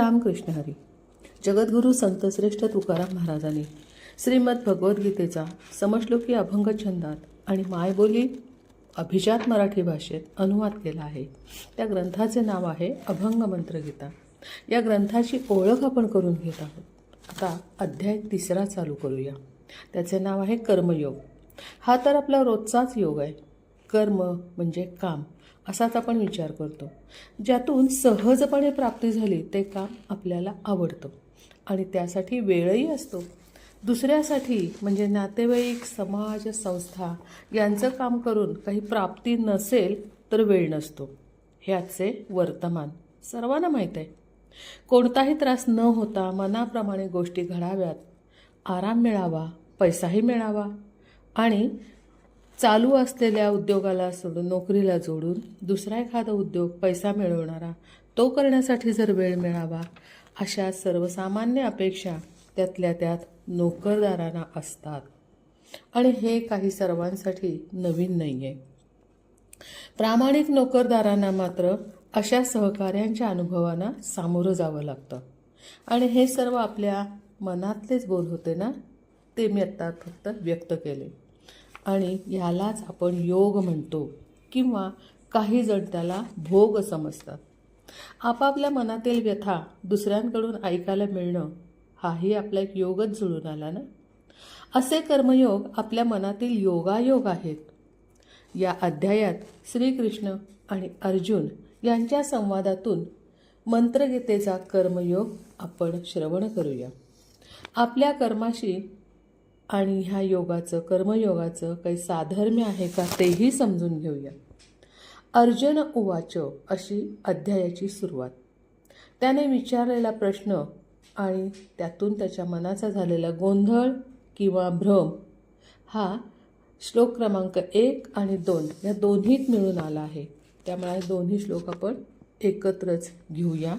रामकृष्ण हरी. जगद्गुरू संतश्रेष्ठ तुकाराम महाराजांनी श्रीमद भगवद्गीतेचा समश्लोकी अभंग छंदात आणि मायबोली अभिजात मराठी भाषेत अनुवाद केला आहे. त्या ग्रंथाचे नाव आहे अभंग मंत्रगीता या ग्रंथाची ओळख आपण करून घेत आहोत. आता अध्याय तिसरा चालू करूया. त्याचे नाव आहे कर्मयोग. हा तर आपला रोजचाच योग आहे. कर्म म्हणजे काम. असाच आपण विचार करतो. ज्यातून सहजपणे प्राप्ती झाली ते काम आपल्याला आवडतं. आणि त्यासाठी वेळही असतो. दुसऱ्यासाठी म्हणजे नातेवाईक समाज संस्था यांचं काम करून काही प्राप्ती नसेल तर वेळ नसतो. हे आजचे वर्तमान सर्वांना माहीत आहे. कोणताही त्रास न होता मनाप्रमाणे गोष्टी घडाव्यात. आराम मिळावा पैसाही मिळावा. आणि चालू असलेल्या उद्योगाला सोडून नोकरीला जोडून दुसरा एखादा उद्योग पैसा मिळवणारा तो करण्यासाठी जर वेळ मिळावा अशा सर्वसामान्य अपेक्षा त्यातल्या त्यात नोकरदारांना असतात. आणि हे काही सर्वांसाठी नवीन नाही आहे प्रामाणिक नोकरदारांना मात्र अशा सहकार्यांच्या अनुभवांना सामोरं जावं लागतं. आणि हे सर्व आपल्या मनातलेच बोल होते ना? ते मी आत्ता फक्त व्यक्त केले. आणि यालाच आपण योग म्हणतो किंवा काही जण त्याला भोग समजतात. आपापल्या मनातील व्यथा दुसऱ्यांकडून ऐकायला मिळणं हाही आपला एक योगच जुळून आला ना? असे कर्मयोग आपल्या मनातील योगायोग आहेत. या अध्यायात श्रीकृष्ण आणि अर्जुन यांच्या संवादातून मंत्रगीतेचा कर्मयोग आपण श्रवण करूया. आपल्या कर्माशी आणि ह्या योगाचं कर्मयोगाचं काही साधर्म्य आहे का तेही समजून घेऊया. अर्जुन उवाच अशी अध्यायाची सुरुवात. त्याने विचारलेला प्रश्न आणि त्यातून त्याच्या मनाचा झालेला गोंधळ किंवा भ्रम हा श्लोक क्रमांक एक आणि दोन या दोन्हीत मिळून आला आहे. त्यामुळे दोन्ही श्लोक आपण एकत्रच घेऊया.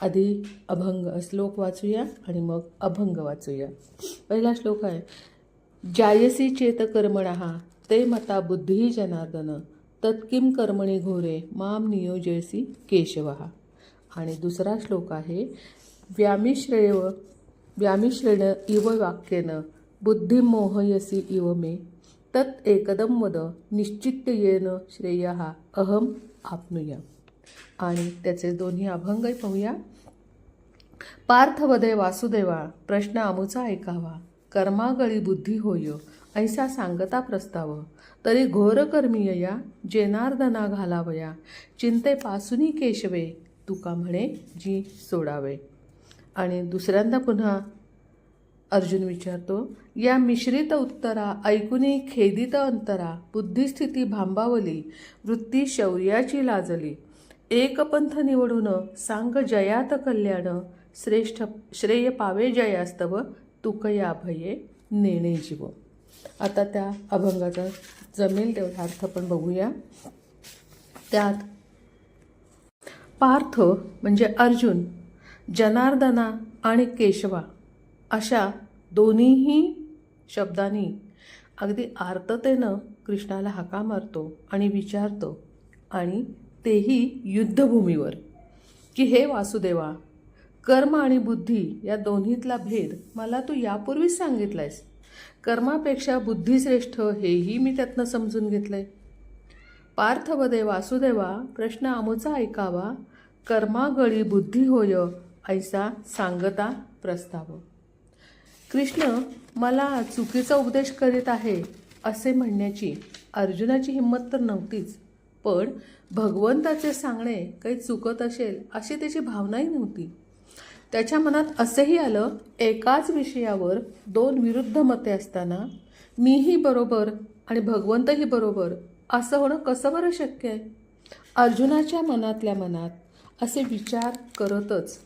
आधी अभंग श्लोक वाचूया आणि मग अभंग वाचूया. पहिला श्लोक आहे जायसी चेत कर्मणः ते मता बुद्धी जनार्दन तत्किम कर्मणी घोरे माम नियोजयसी केशवः. आणि दुसरा श्लोक आहे व्यामिश्रेव व्यामिश्रेण इव वाक्येन बुद्धिमोहयसी इव मे तत् एकदम वद निश्चित येन श्रेय अहम आपनुया आणि त्याचे दोन्ही अभंगही पाहूया. पार्थवदय वासुदेवा प्रश्न आमूचा ऐकावा. कर्मागळी बुद्धी होय ऐसा सांगता प्रस्ताव. तरी घोर कर्मीय या जेनार्दना घालावया. चिंतेपासूनी केशवे तुका म्हणे जी सोडावे. आणि दुसऱ्यांदा पुन्हा अर्जुन विचारतो या मिश्रित उत्तरा ऐकुनी खेदित अंतरा बुद्धिस्थिती भांबावली वृत्ती शौर्याची लाजली. एकपंथ निवडून सांग जयात कल्याण श्रेष्ठ श्रेय पावे जयास्तव तुकया भये नेणे जीव. आता त्या अभंगाचा जमेल तेवढा अर्थ पण बघूया. त्यात पार्थ म्हणजे अर्जुन जनार्दना आणि केशवा अशा दोन्हीही शब्दांनी अगदी आर्ततेनं कृष्णाला हाका मारतो आणि विचारतो आणि तेही युद्धभूमीवर. की हे वासुदेवा कर्म आणि बुद्धी या दोन्हीतला भेद मला तू यापूर्वीच सांगितलायस. कर्मापेक्षा बुद्धीश्रेष्ठ हेही मी त्यातनं समजून घेतलंय. पार्थवदे वासुदेवा प्रश्न आमोचा ऐकावा कर्मागळी बुद्धी होय ऐसा सांगता प्रस्ताव. कृष्ण मला चुकीचा उपदेश करीत आहे असे म्हणण्याची अर्जुनाची हिंमत तर नव्हतीच. पण भगवंताचे सांगणे काही चुकत असेल अशी त्याची भावनाही नव्हती. त्याच्या मनात असंही आलं एकाच विषयावर दोन विरुद्ध मते असताना मीही बरोबर आणि भगवंतही बरोबर असं होणं कसं बरं शक्य आहे? अर्जुनाच्या मनातल्या मनात असे विचार करतच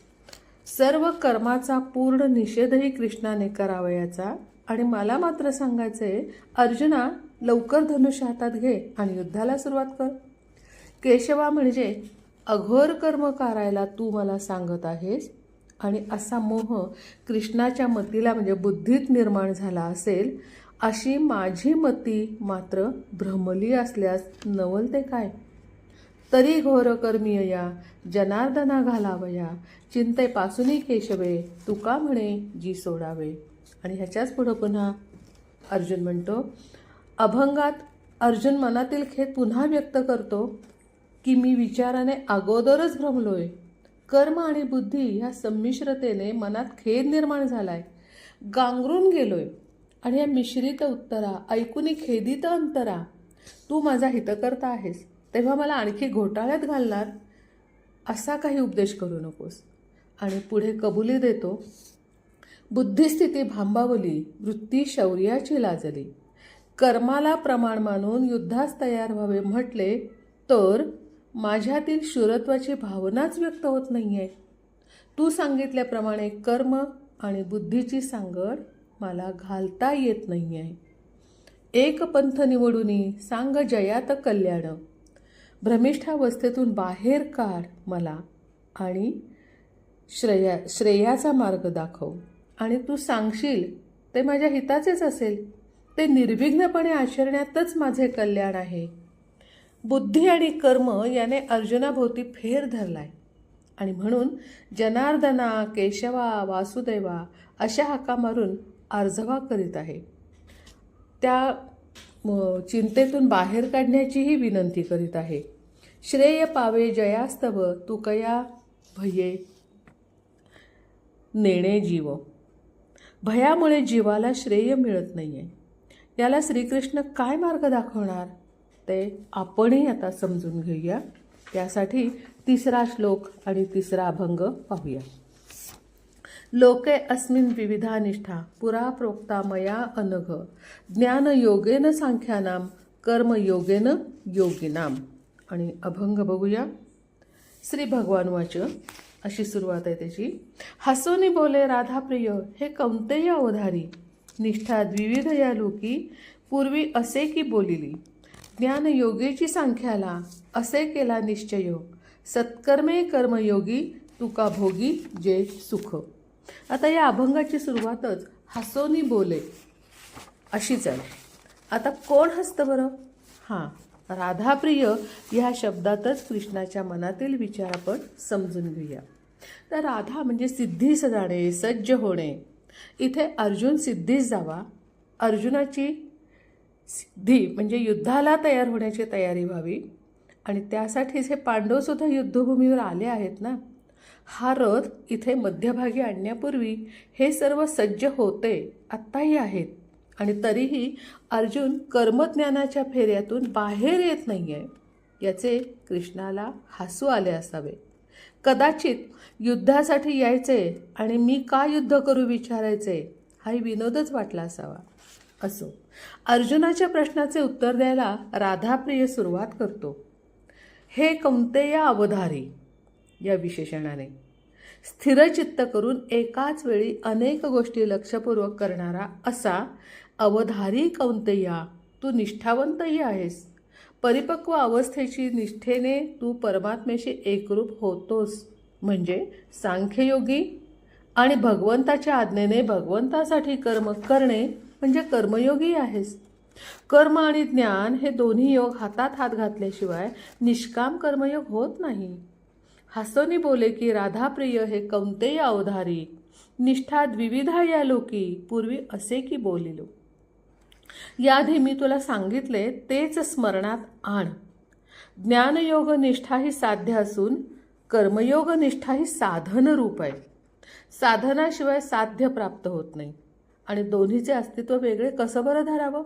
सर्व कर्माचा पूर्ण निषेधही कृष्णाने करावयाचा आणि मला मात्र सांगायचं आहे अर्जुना लवकर धनुष्य हातात घे आणि युद्धाला सुरुवात कर. केशवा म्हणजे अघोर कर्म करायला तू मला सांगत आहेस आणि असा मोह कृष्णाच्या मतीला म्हणजे बुद्धीत निर्माण झाला असेल अशी माझी मती मात्र भ्रमली असल्यास नवलते काय? तरी घोर कर्मियया जनार्दना घालावया चिंतेपासूनही केशवे तुका म्हणे जी सोडावे. आणि ह्याच्याच पुढं पुन्हा अर्जुन म्हणतो अभंगात अर्जुन मनातील खेद पुन्हा व्यक्त करतो की मी विचाराने अगोदरच भ्रमलोय. कर्म आणि बुद्धी ह्या संमिश्रतेने मनात खेद निर्माण झालाय. गांगरून गेलोय. आणि या मिश्रित उत्तरा ऐकून खेदित अंतरा तू माझा हितकर्ता आहेस. तेव्हा मला आणखी घोटाळ्यात घालणार असा काही उपदेश करू नकोस. आणि पुढे कबुली देतो बुद्धिस्थिती भांबावली वृत्ती शौर्याची लाजली. कर्माला प्रमाण मानून युद्धास तयार व्हावे म्हटले तर माझ्यातील शूरत्वाची भावनाच व्यक्त होत नाही आहे तू सांगितल्याप्रमाणे कर्म आणि बुद्धीची सांगड मला घालता येत नाही आहे एक पंथ निवडूनी सांग जयात कल्याण. भ्रमिष्ठावस्थेतून बाहेर काढ मला आणि श्रेया श्रेयाचा मार्ग दाखव. आणि तू सांगशील ते माझ्या हिताचेच असेल. ते निर्विघ्नपणे आचरण्यातच माझे कल्याण आहे. बुद्धी आणि कर्म याने अर्जुनाभोवती फेर धरलाय. आणि म्हणून जनार्दना केशवा वासुदेवा अशा हाका मारून अर्जवा करीत आहे. त्या चिंतेतून बाहेर काढण्याचीही विनंती करीत आहे. श्रेय पावे जयास्तव तू कया भये? नेणे जीव. भयामुळे जीवाला श्रेय मिळत नाही आहे याला श्रीकृष्ण काय मार्ग दाखवणार? ते आपणही आता समजून घेऊया. त्यासाठी तिसरा श्लोक आणि तिसरा अभंग पाहूया. लोके अस्मिन् विविधा निष्ठा पुरा प्रोक्ता मया अनघ ज्ञान योगेन सांख्यानाम कर्मयोगेन योगिनाम आणि अभंग बघूया. श्री भगवान वाच अशी सुरुवात आहे त्याची. हसोनी बोले राधाप्रिय हे कौंतेय अवधारी निष्ठा द्विविध या लोकी पूर्वी असे की बोलिली. ज्ञान योगेची सांख्याला असे केला निश्चय सत्कर्मे कर्मयोगी तुका भोगी जे सुख. आता या अभंगाची सुरुवातच हसोनी बोले. अशीच आहे आता कोण हसतं बरं? हां राधाप्रिय ह्या शब्दातच कृष्णाच्या मनातील विचार आपण समजून घेऊया. तर राधा म्हणजे सिद्धीस जाणे सज्ज होणे. इथे अर्जुन सिद्धीस जावा. अर्जुनाची सिद्धी म्हणजे युद्धाला तयार होण्याची तयारी व्हावी. आणि त्यासाठीच हे पांडवसुद्धा युद्धभूमीवर आले आहेत ना? हा रथ इथे मध्यभागी आणण्यापूर्वी हे सर्व सज्ज होते आत्ताही आहेत. आणि तरीही अर्जुन कर्मज्ञानाच्या फेऱ्यातून बाहेर येत नाही आहे याचे कृष्णाला हसू आले असावे. कदाचित युद्धासाठी यायचे आणि मी का युद्ध करू विचारायचे हाही विनोदच वाटला असावा. असो. अर्जुनाच्या प्रश्नाचे उत्तर द्यायला राधाप्रिय सुरुवात करतो. हे कौंतेय अवधारी या विशेषणाने. स्थिरचित्त करून एकाच वेळी अनेक गोष्टी लक्षपूर्वक करणारा असा अवधारी कौंतेया तू निष्ठावंतही आहेस. परिपक्व अवस्थेची निष्ठेने तू परमात्म्याशी एकरूप होतोस. म्हणजे सांख्ययोगी आणि भगवंताच्या आज्ञेने भगवंतासाठी कर्म करणे म्हणजे कर्मयोगी आहेस. कर्म आणि ज्ञान हे दोन्ही योग हातात हात घातल्याशिवाय निष्काम कर्मयोग होत नाही. हसोनी बोले की राधाप्रिय हे कौंतेय अवधारी निष्ठा द्विविधा या लोकी पूर्वी असे की बोलिलो. याआधी मी तुला सांगितले तेच स्मरणात आण. ज्ञानयोग निष्ठा ही साध्य असून कर्मयोग निष्ठा ही साधन रूप आहे. साधनाशिवाय साध्य प्राप्त होत नाही. आणि दोन्हीचे अस्तित्व वेगळे कसं बरं धरावं?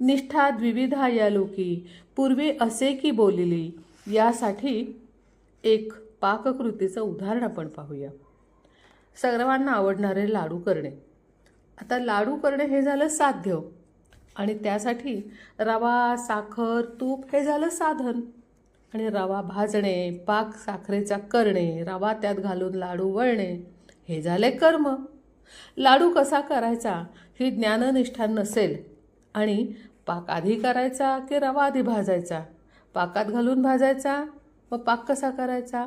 निष्ठा द्विविधा या लोकी पूर्वी असे की बोलिली यासाठी एक पाककृतीचं उदाहरण आपण पाहूया. सर्वांना आवडणारे लाडू करणे. आता लाडू करणे हे झालं साध्य आणि त्यासाठी रवा साखर तूप हे झालं साधन. आणि रवा भाजणे पाक साखरेचा करणे रवा त्यात घालून लाडू वळणे हे झाले कर्म. लाडू कसा करायचा ही ज्ञाननिष्ठा नसेल. आणि पाक आधी करायचा की रवा आधी भाजायचा? पाकात घालून भाजायचा? व पाक कसा करायचा?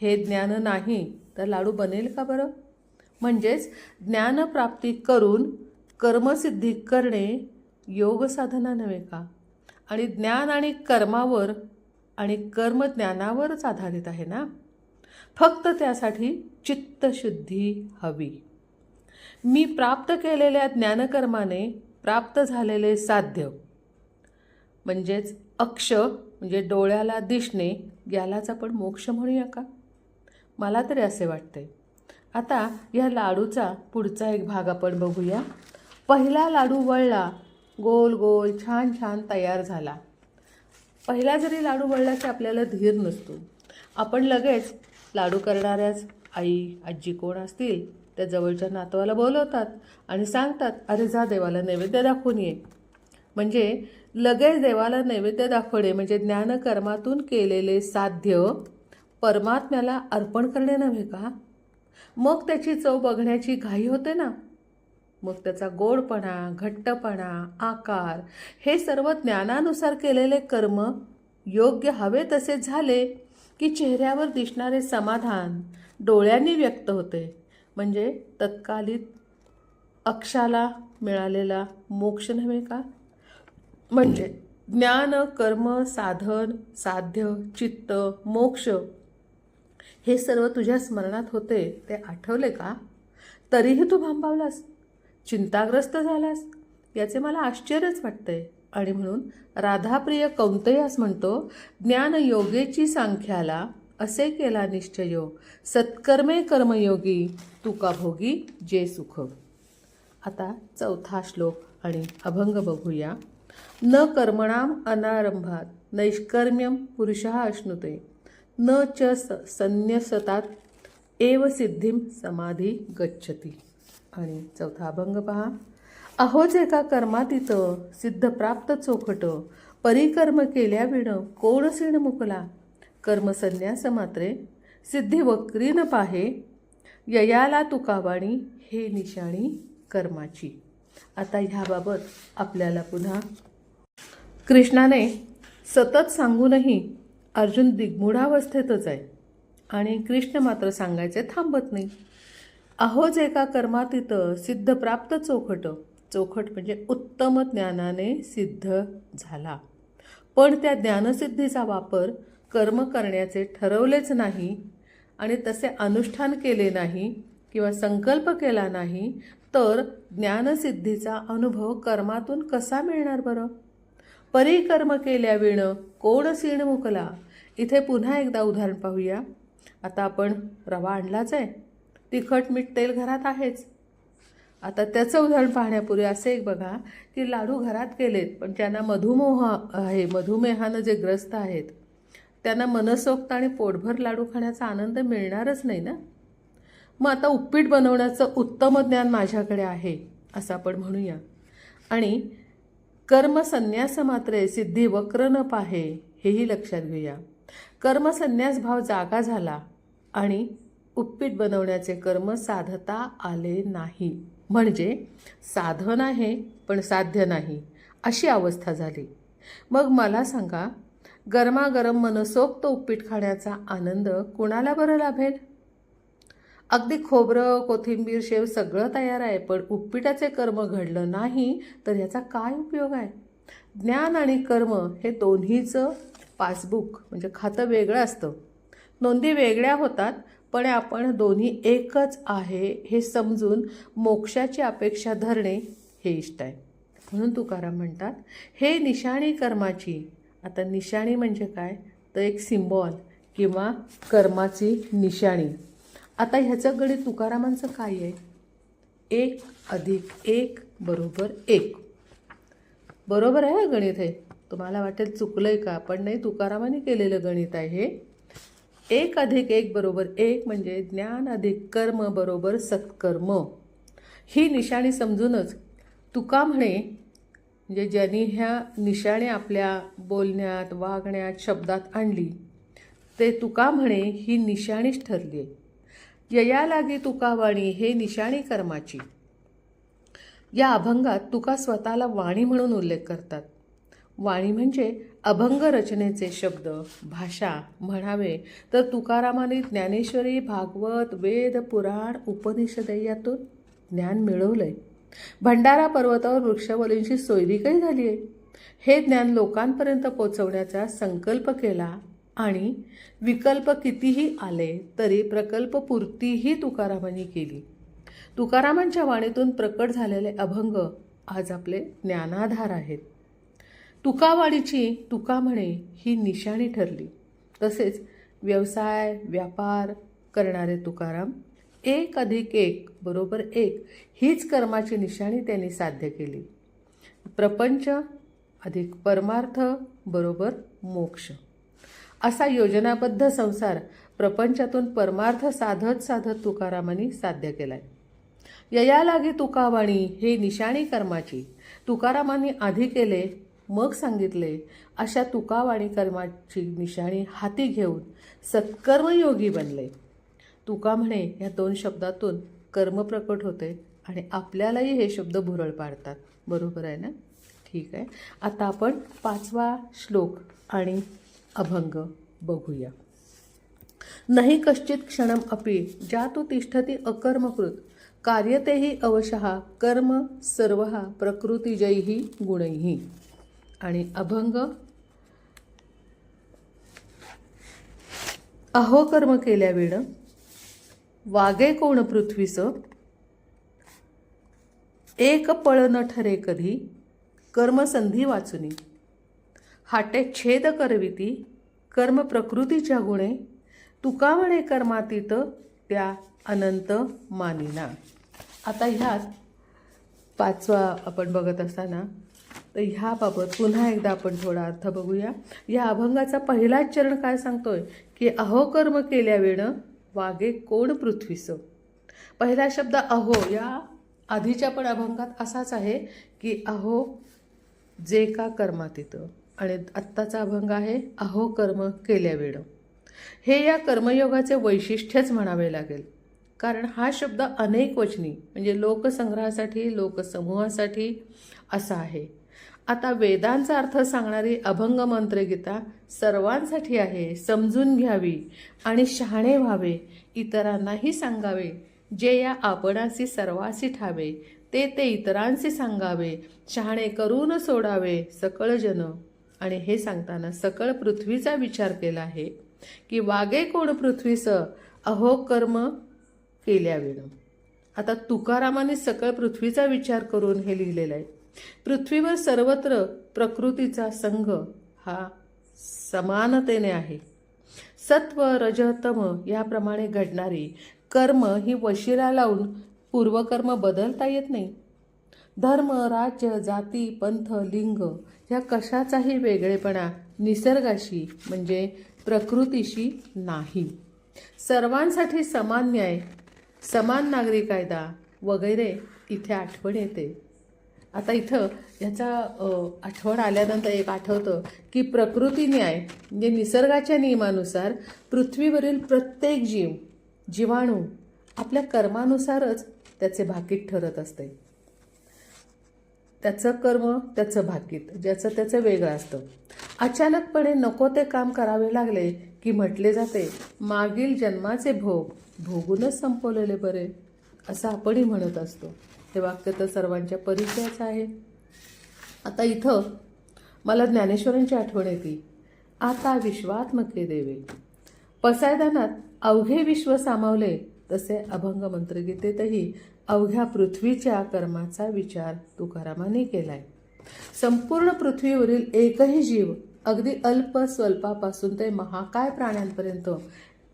हे ज्ञान नाही तर लाडू बनेल का बरं? म्हणजेच ज्ञानप्राप्ती करून कर्मसिद्धी करणे योग साधना नव्हे का? आणि ज्ञान आणि कर्मावर आणि कर्म ज्ञानावरच आधारित आहे ना? फक्त त्यासाठी चित्तशुद्धी हवी. मी प्राप्त केलेल्या ज्ञानकर्माने प्राप्त झालेले साध्य. म्हणजेच अक्ष म्हणजे डोळ्याला दिसणे यालाच आपण मोक्ष म्हणूया का? मला तरी असे वाटते. आता या लाडूचा पुढचा एक भाग आपण बघूया. पहिला लाडू वळला गोल गोल छान छान तयार झाला. पहिला जरी लाडू वळला की आपल्याला धीर नसतो. आपण लगेच लाडू करणाऱ्याच आई आजी कोण असतील? त्या जवळच्या नातवाला बोलवतात आणि सांगतात अरे जा देवाला नैवेद्य दाखवून ये. म्हणजे लगेच देवाला नैवेद्य दाखवणे म्हणजे ज्ञानकर्मातून केलेले साध्य परमात्म्याला अर्पण करणे नव्हे का? मग त्याची चव बघण्याची घाई होते ना? मग त्याचा गोडपणा घट्टपणा आकार हे सर्व ज्ञानानुसार केलेले कर्म योग्य हवे तसे झाले की चेहऱ्यावर दिसणारे समाधान डोळ्यांनी व्यक्त होते. म्हणजे तत्कालित अक्षाला मिळालेला मोक्ष नव्हे का? म्हणजे ज्ञान कर्म साधन साध्य चित्त मोक्ष हे सर्व तुझ्या स्मरणात होते ते आठवले का? तरीही तू भांबावलास चिंताग्रस्त झालास याचे मला आश्चर्यच वाटते. आणि म्हणून राधाप्रिय कौंतयास म्हणतो ज्ञान योगेची सांख्याला असे केला निश्चयो. सत्कर्मे कर्मयोगी तुका भोगी जे सुख. आता चौथा श्लोक आणि अभंग बघूया. न कर्मणाम अनारंभात नैष्कर्म्यम पुरुषः अश्नुते. न च स संन्यसतात एव सिद्धिम समाधी गच्छती. आणि चौथा अभंग पहा. अहोच एका कर्मातीत सिद्ध प्राप्त चोखट परिकर्म केल्या विण कोण सीण मुकला. कर्मसन्यास मात्रे सिद्धी वक्री न पाहे ययाला तुकावाणी हे निशाणी कर्माची. आता ह्याबाबत आपल्याला पुन्हा कृष्णाने सतत सांगूनही अर्जुन दिग्मूढावस्थेतच आहे आणि कृष्ण मात्र सांगायचे थांबत नाही. अहोज एका कर्मातीत सिद्ध प्राप्त चोखट चोखट म्हणजे उत्तम ज्ञानाने सिद्ध झाला. पण त्या ज्ञानसिद्धीचा वापर कर्म करण्याचे ठरवलेच नाही आणि तसे अनुष्ठान केले नाही किंवा संकल्प केला नाही तर ज्ञानसिद्धीचा अनुभव कर्मातून कसा मिळणार बरं? परिकर्म केल्या कोण सीण मुकला. इथे पुन्हा एकदा उदाहरण पाहूया. आता आपण रवा आणलाच आहे. तिखट मीठ तेल घरात आहेच. आता त्याचं उदाहरण पाहण्यापूर्वी असे एक बघा की लाडू घरात केलेत पण त्यांना मधुमेह आहे. मधुमेहानं जे ग्रस्त आहेत त्यांना मनसोक्त आणि पोटभर लाडू खाण्याचा आनंद मिळणारच नाही ना? मग आता उपीट बनवण्याचं उत्तम ज्ञान माझ्याकडे आहे असं आपण म्हणूया. आणि कर्मसन्यास मात्र सिद्धी वक्र न पाहे हेही लक्षात घेऊया. कर्मसन्यास भाव जागा झाला आणि उप्पीट बनवण्याचे कर्म साधता आले नाही. म्हणजे साधन आहे पण साध्य नाही अशी अवस्था झाली. मग मला सांगा गरमागरम मनसोक्त उपीट खाण्याचा आनंद कुणाला बरं लाभेल? अगदी खोबरं कोथिंबीर शेव सगळं तयार आहे पण उपीटाचे कर्म घडलं नाही तर याचा काय उपयोग आहे? ज्ञान आणि कर्म हे दोन्हीचं पासबुक म्हणजे खातं वेगळं असतं. नोंदी वेगळ्या होतात पण आपण दोन्ही एकच आहे हे समजून मोक्षाची अपेक्षा धरणे हे इष्ट आहे. म्हणून तुकाराम म्हणतात हे निशाणी कर्माची आता निशाणी म्हणजे काय? तर एक सिम्बॉल किंवा कर्माची निशाणी. आता ह्याचं गणित तुकारामांचं काय आहे? एक अधिक एक बरोबर एक. बरोबर आहे गणित हे? तुम्हाला वाटेल चुकलं आहे का? पण नाही तुकारामाने केलेलं गणित आहे. हे एक अधिक एक बरोबर एक म्हणजे ज्ञान अधिक कर्म बरोबर सत्कर्म. ही निशाणी समजूनच तुका म्हणे म्हणजे ज्यांनी ह्या निशाणे आपल्या बोलण्यात वागण्यात शब्दात आणली ते तुका म्हणे ही निशाणीच ठरली आहे. यया लागे तुका वाणी हे निशाणी कर्माची. या अभंगात तुका स्वतःला वाणी म्हणून उल्लेख करतात. वाणी म्हणजे अभंग रचनेचे शब्द भाषा म्हणावे तर तुकारामाने ज्ञानेश्वरी भागवत वेद पुराण उपनिषद यातून ज्ञान मिळवलं आहे भंडारा पर्वतावर वृक्षवलींची सोयरी काही झाली आहे? हे ज्ञान लोकांपर्यंत पोचवण्याचा संकल्प केला आणि विकल्प कितीही आले तरी प्रकल्प पूर्तीही तुकारामांनी केली. तुकारामांच्या वाणीतून प्रकट झालेले अभंग आज आपले ज्ञानाधार आहेत. तुकावाणीची तुका म्हणे ही निशाणी ठरली. तसेच व्यवसाय व्यापार करणारे तुकाराम एक अधिक एक बरोबर एक हीच कर्माची निशाणी त्यांनी साध्य केली. प्रपंच अधिक परमार्थ बरोबर मोक्ष. असा योजनाबद्ध संसार प्रपंचातून परमार्थ साधत साधत तुकारामांनी साध्य केलाय. यया लागे तुकावाणी हे निशाणी कर्माची. तुकारामांनी आधी केले मग सांगितले अशा तुकावाणी कर्माची निशाणी हाती घेऊन सत्कर्मयोगी बनले. तुका म्हणे ह्या दोन शब्दातून कर्म प्रकट होते आणि आपल्यालाही हे शब्द भुरळ पाडतात. बरोबर आहे ना? ठीक आहे. आता आपण पाचवा श्लोक आणि अभंग बघूया. नाही कश्चित क्षणम अपि ज्या तू तिष्ठती अकर्मकृत कार्यतेही अवशः कर्म सर्व प्रकृतिजैही गुणही आणि अभंग अहो कर्म केल्या वागे कोण पृथ्वीचं? एक पळ न ठरे कधी कर्मसंधी वाचुनी. हाटे छेद करविती कर्म प्रकृतीच्या गुणे तुका म्हणे कर्मातीत त्या अनंत मानिना. आता ह्यात पाचवा आपण बघत असताना तर ह्याबाबत पुन्हा एकदा आपण थोडा अर्थ बघूया. या अभंगाचा पहिलाच चरण काय सांगतोय? की अहो कर्म केल्या वेळं वागे कोण पृथ्वीचं. पहिला शब्द अहो या आधीच्या पण अभंगात असाच आहे की अहो जे का कर्मा तिथं आणि आत्ताचा अभंग आहे अहो कर्म केल्या वेळ हे या कर्मयोगाचे वैशिष्ट्यच म्हणावे लागेल. कारण हा शब्द अनेक वचनी म्हणजे लोकसंग्रहासाठी लोकसमूहासाठी असा आहे. आता वेदांचा अर्थ सांगणारी अभंग मंत्रगीता सर्वांसाठी आहे समजून घ्यावी आणि शहाणे व्हावे इतरांनाही सांगावे जे या आपणासी सर्वासी ठावे ते ते इतरांशी सांगावे शहाणे करून सोडावे सकळ जन. आणि हे सांगताना सकळ पृथ्वीचा विचार केला आहे की वागे कोण पृथ्वीस अहो कर्म केल्या वेळ आता तुकारामाने सकळ पृथ्वीचा विचार करून हे लिहिलेलं आहे. पृथ्वीवर सर्वत्र प्रकृतीचा संघ हा समानतेने आहे. सत्व रजतम याप्रमाणे घडणारी कर्म ही वशिला लावून पूर्वकर्म बदलता येत नाही. धर्म राज्य जाती पंथ लिंग ह्या कशाचाही वेगळेपणा निसर्गाशी म्हणजे प्रकृतीशी नाही. सर्वांसाठी समान न्याय समान नागरी कायदा वगैरे इथे आठवण येते. आता इथं ह्याचा आठवण आल्यानंतर एक आठवतं की प्रकृती न्याय म्हणजे निसर्गाच्या नियमानुसार पृथ्वीवरील प्रत्येक जीव जीवाणू आपल्या कर्मानुसारच त्याचे भाकीत ठरत असते. त्याचं कर्म त्याचं भाकीत ज्याचं त्याचं वेगळं असतं. अचानकपणे नको ते काम करावे लागले की म्हटले जाते मागील जन्माचे भोग भोगूनच संपवलेले बरे असं आपणही म्हणत असतो. हे वाक्य तर सर्वांच्या परिचयाचं आहे. आता इथं मला ज्ञानेश्वरांची आठवण येते. आता विश्वात्मके देवे. पसायदानात अवघे विश्व सामावले तसे अभंग मंत्रगीतेतही अवघ्या पृथ्वीच्या कर्माचा विचार तुकारामाने केलाय. संपूर्ण पृथ्वीवरील एकही जीव अगदी अल्प स्वल्पापासून ते महाकाय प्राण्यांपर्यंत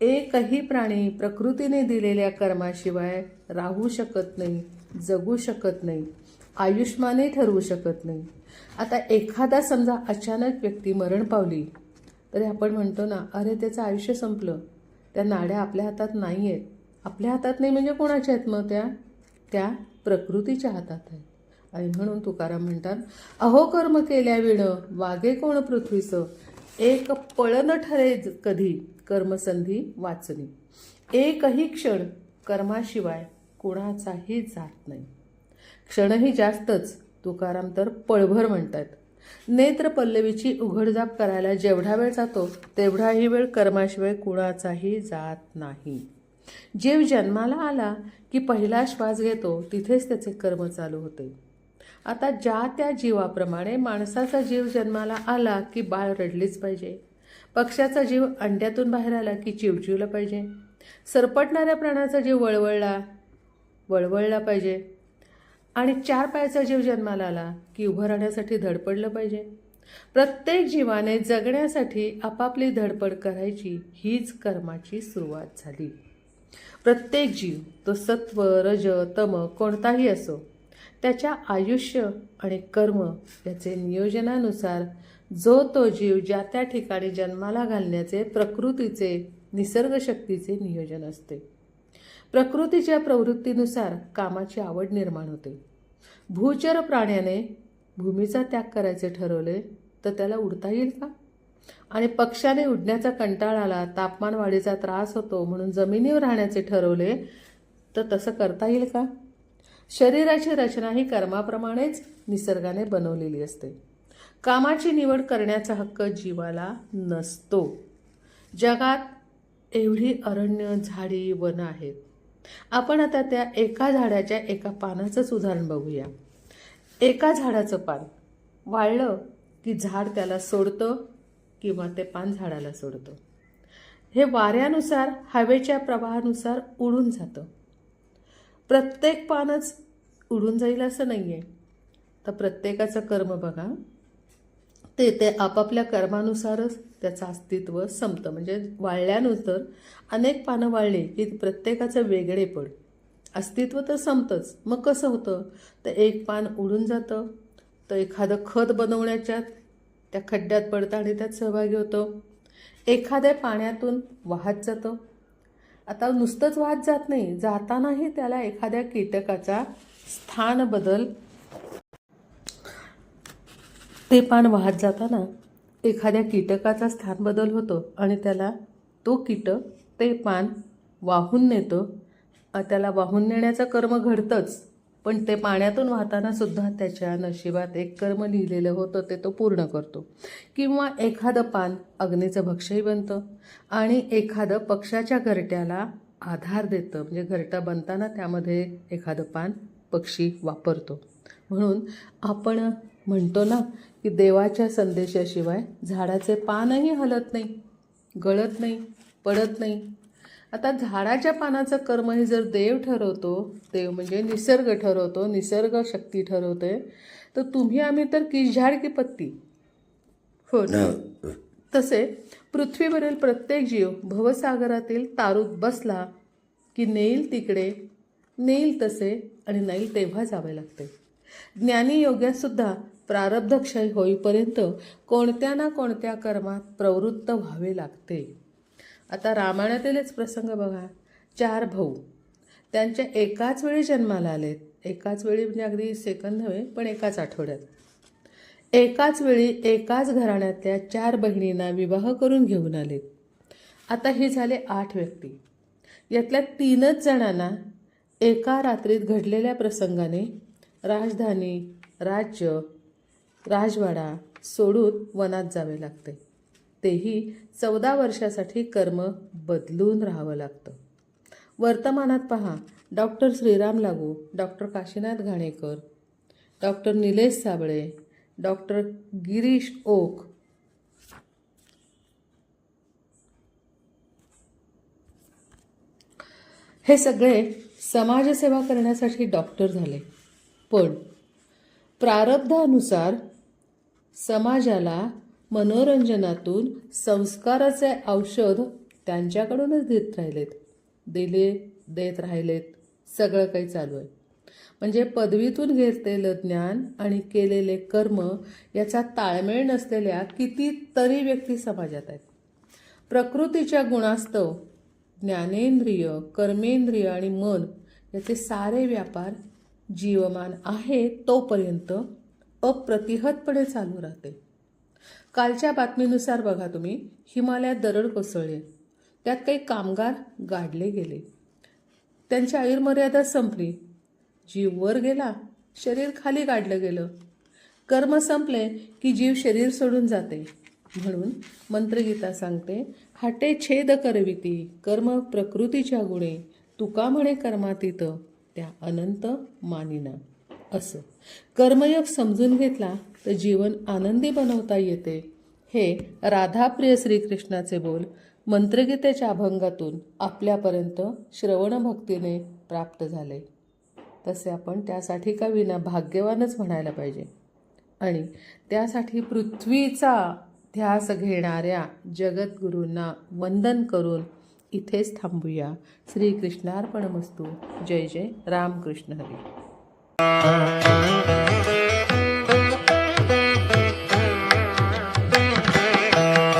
एकही प्राणी प्रकृतीने दिलेल्या कर्माशिवाय राहू शकत नाही जगू शकत नाही आयुष्मानही ठरवू शकत नाही. आता एखादा समजा अचानक व्यक्ती मरण पावली तरी आपण म्हणतो ना अरे त्याचं आयुष्य संपलं. त्या नाड्या आपल्या हातात नाही आहेत आपल्या हातात नाही म्हणजे कोणाच्या आहेत मग त्या? त्या प्रकृतीच्या हातात आहेत. आणि म्हणून तुकाराम म्हणतात अहो कर्म केल्या विण वागे कोण पृथ्वीचं? एक पळन ठरे कधी? कर्मसंधी वाचनी एकही क्षण कर्माशिवाय कोणाचाही जात नाही. क्षणही जास्तच तुकाराम तर पळभर म्हणतात नेत्र पल्लवीची उघडझाप करायला जेवढा वेळ जातो तेवढाही वेळ कर्माशिवाय कुणाचाही जात नाही. जीव जन्माला आला की पहिला श्वास घेतो तिथेच त्याचे कर्म चालू होते. आता ज्या त्या जीवाप्रमाणे माणसाचा जीव जन्माला आला की बाळ रडलीच पाहिजे. पक्षाचा जीव अंड्यातून बाहेर आला की चिवचिवला पाहिजे. सरपटणाऱ्या प्राण्याचा जीव वळवळला वळवळला पाहिजे. आणि चार पायाचा जीव जन्माला आला की उभं राहण्यासाठी धडपडलं पाहिजे. प्रत्येक जीवाने जगण्यासाठी आपापली धडपड करायची हीच कर्माची सुरुवात झाली. प्रत्येक जीव तो सत्व रज तम कोणताही असो त्याच्या आयुष्य आणि कर्म याचे नियोजनानुसार जो तो जीव ज्या त्या ठिकाणी जन्माला घालण्याचे प्रकृतीचे निसर्गशक्तीचे नियोजन असते. प्रकृतीच्या प्रवृत्तीनुसार कामाची आवड निर्माण होते. भूचर प्राण्याने भूमीचा त्याग करायचे ठरवले तर त्याला उडता येईल का? आणि पक्षाने उडण्याचा कंटाळा आला तापमान वाढीचा त्रास होतो म्हणून जमिनीवर राहण्याचे ठरवले तर तसं करता येईल का? शरीराची रचना ही कर्माप्रमाणेच निसर्गाने बनवलेली असते. कामाची निवड करण्याचा हक्क जीवाला नसतो. जगात एवढी अरण्य झाडी वनं आहेत. आपण आता त्या एका झाडाच्या एका पानाचंच उदाहरण बघूया. एका झाडाचं पान वाळलं की झाड त्याला सोडतं किंवा ते पान झाडाला सोडतं. हे वाऱ्यानुसार हवेच्या प्रवाहानुसार उडून जातं. प्रत्येक पानच उडून जाईल असं नाही आहे तर प्रत्येकाचं कर्म बघा. ते ते आपापल्या कर्मानुसारच त्याचं अस्तित्व संपतं. म्हणजे वाळल्यानंतर अनेक पानं वाळली की प्रत्येकाचं वेगळेपण अस्तित्व तर संपतंच. मग कसं होतं? तर एक पान उडून जातं. तर एखादं खत बनवण्याच्यात त्या खड्ड्यात पडतं आणि त्यात सहभागी होतो. एखाद्या पाण्यातून वाहत जातं. आता नुसतंच वाहत जात नाही. जातानाही त्याला एखाद्या कीटकाचा स्थान बदल ते पान वाहत जाताना एखाद्या कीटकाचा स्थान बदल होतो आणि त्याला तो कीटक ते पान वाहून नेतो. त्याला वाहून नेण्याचं कर्म घडतंच पण ते पाण्यातून वाहताना सुद्धा त्याच्या नशिबात एक कर्म लिहिलेलं होतं ते तो पूर्ण करतो. किंवा एखादं पान अग्नीचं भक्ष्यही बनतं आणि एखादं पक्षाच्या घरट्याला आधार देतं. म्हणजे घरटा बनताना त्यामध्ये एखादं पान पक्षी वापरतो. म्हणून आपण म्हणतो ना की देवाच्या संदेशाशिवाय झाडाचे पानही हलत नाही गळत नाही पडत नाही. आता झाडाच्या पानाचं कर्म हे जर देव ठरवतो देव म्हणजे निसर्ग ठरवतो निसर्ग शक्ती ठरवते तर तुम्ही आम्ही तर की झाड की पत्ती? हो तसे पृथ्वीवरील प्रत्येक जीव भवसागरातील तारूत बसला की नेईल तिकडे नेईल तसे आणि नाही तेव्हा जावे लागते. ज्ञानी योग्यासुद्धा प्रारब्धक्षय होईपर्यंत कोणत्या ना कोणत्या कर्मात प्रवृत्त व्हावे लागते. आता रामायणातीलच प्रसंग बघा. चार भाऊ. त्यांच्या एकाच वेळी जन्माला आलेत. एकाच वेळी म्हणजे अगदी सेकंद नव्हे पण एकाच आठवड्यात. एकाच वेळी एकाच घराण्यातल्या चार बहिणींना विवाह करून घेऊन आलेत. आता हे झाले आठ व्यक्ती. यातल्या तीनच जणांना एका रात्रीत घडलेल्या प्रसंगाने राजधानी राज्य राजवाडा सोडून वनात जावे लागते. तेही चौदा वर्षासाठी कर्म बदलून राहावं लागतं. वर्तमानात पहा doctor Shriram Lagoo doctor Kashinath Ghanekar doctor Nilesh Sable doctor Girish Oak हे सगळे समाजसेवा करण्यासाठी डॉक्टर झाले. पण प्रारब्धानुसार समाजाला मनोरंजनातून संस्काराचे औषध त्यांच्याकडूनच देत राहिलेत. दिले देत राहिलेत. सगळं काही चालू आहे. म्हणजे पदवीतून घेतलेलं ज्ञान आणि केलेले कर्म याचा ताळमेळ नसलेल्या कितीतरी व्यक्ती समाजात आहेत. प्रकृतीच्या गुणास्तव ज्ञानेंद्रिय कर्मेंद्रिय आणि मन याचे सारे व्यापार जीवमान आहे तोपर्यंत अप्रतिहतपणे चालू राहते. कालच्या बातमीनुसार बघा तुम्ही हिमालयात दरड कोसळले. त्यात काही कामगार गाडले गेले. त्यांची आयुर्मर्यादा संपली. जीव वर गेला शरीर खाली गाडलं गेलं. कर्म संपले की जीव शरीर सोडून जाते. म्हणून मंत्रगीता सांगते हाटे छेद करविती कर्म प्रकृतीच्या गुणे. तुका म्हणे कर्मातीत त्या अनंत मानिना. असं. कर्मयोग समजून घेतला तर जीवन आनंदी बनवता येते. हे राधाप्रिय श्रीकृष्णाचे बोल मंत्रगीतेच्या अभंगातून आपल्यापर्यंत श्रवणभक्तीने प्राप्त झाले. तसे आपण त्यासाठी का विना भाग्यवानच म्हणायला पाहिजे? आणि त्यासाठी पृथ्वीचा ध्यास घेणाऱ्या जगद्गुरूंना वंदन करून इथेच थांबूया. श्रीकृष्णार्पणमस्तू. जय जय. रामकृष्ण हरी. Música